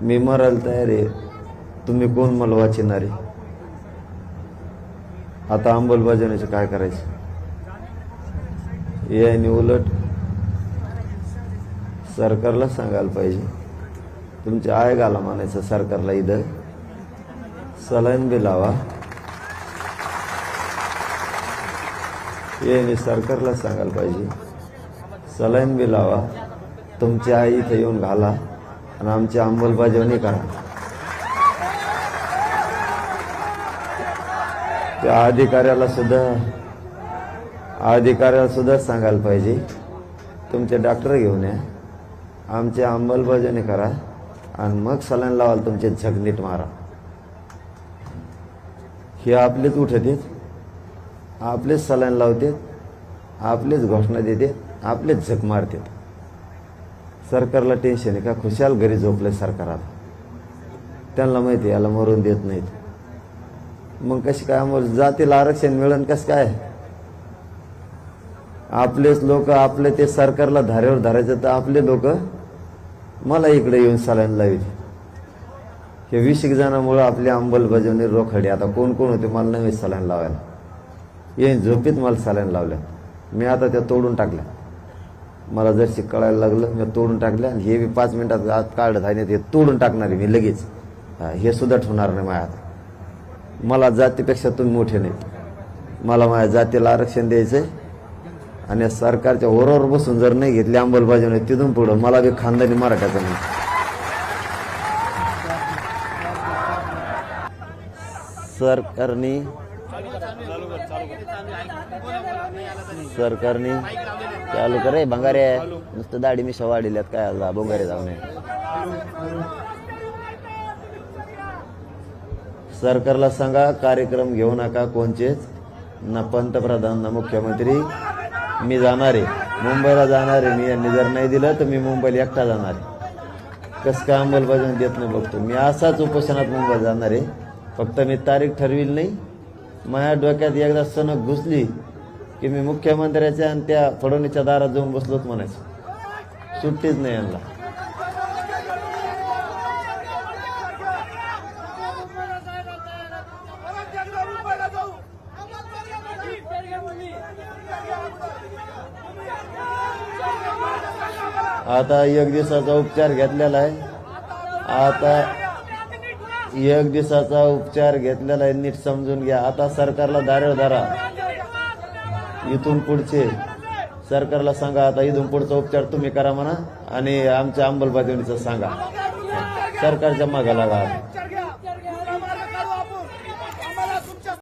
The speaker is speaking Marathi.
मी मरायला तयार आहे. तुम्ही कोण मला वाचिणारे आता अंमलबजावणीचं काय करायचं? याने उलट सरकारला सांगायला पाहिजे. तुमचे आय घाला म्हणायचं सरकारला इथं. सलाईन बी लावा. याने सरकारला सांगायला पाहिजे. सलाईन बी लावा. तुमची आई इथं येऊन घाला. आणि आमची अंमलबजावणी करा. त्या अधिकाऱ्याला सुद्धा अधिकाऱ्याला सुद्धा सांगायला पाहिजे तुमचे डॉक्टर घेऊन या. आमची अंमलबजावणी करा. आणि मग सलाईन लावाल तुमचे झक नीट मारा. हे आपलेच उठतेत आपलेच सलाईन लावतात आपलेच घोषणा देतात आपलेच झक मारतात. सरकारला टेन्शन आहे का? खुशाल घरी झोपले सरकार आता त्यांना माहिती आहे, याला मरून देत नाहीत. मग कशी काय मग जातीला आरक्षण मिळेल कसं काय? आपलेच लोक आपले ते सरकारला धारेवर धारायचं तर आपले लोक मला इकडे येऊन सलाईन लावित. हे वीस एक जणांमुळे आपली अंमलबजावणी रोखडी. आता कोण कोण होते मला नवीन सलाईन लावायला. येईन झोपीत मला सलाईन लावल्या मी आता त्या तोडून टाकल्या मला जर कळायला लागलं मी तोडून टाकलं आणि हे बी पाच मिनिटात आत काढत आहे नाही ते तोडून टाकणार आहे मी लगेच. हे सुद्धा ठेवणार नाही माझ्या हातात. मला जातीपेक्षा तुम्ही मोठे नाही मला माझ्या जातीला आरक्षण द्यायचंय आणि सरकारच्या ओरावर बसून जर नाही घेतली अंमलबजावणी तिथून पुढं मला बी खानदानी मराठ्याचं नाही. सरकारने सरकारने चालू करे भंगारे. नुसतं दाढी मिशा वाढिल्यात काय आला भंगारे जाऊन सरकारला सांगा कार्यक्रम घेऊ नका कोणचेच. ना पंतप्रधान ना मुख्यमंत्री. मी जाणार आहे. मुंबईला जाणार आहे. मी यांनी जर नाही दिलं तर मी मुंबईला एकटा जाणार आहे. कसं काय अंमलबजावणी देत नाही बघतो मी असाच उपोषणात मुंबईला जाणार आहे. फक्त मी तारीख ठरविल नाही. माझ्या डोक्यात एकदा सणक घुसली की मी मुख्यमंत्र्याच्या आणि त्या फडणवीसच्या दारात जाऊन बसलोच म्हणायचं. सुट्टीच नाही यांना. आता एक दिवसाचा उपचार घेतलेला आहे. आता एक दिवसाचा उपचार घेतलेला आहे नीट समजून घ्या. आता सरकारला दारेव धरा. इथून पुढचे सरकारला सांगा आता इथून पुढचा उपचार तुम्ही करा म्हणा आणि आमच्या अंमलबजावणीचा सांगा. सरकारच्या मागा लागा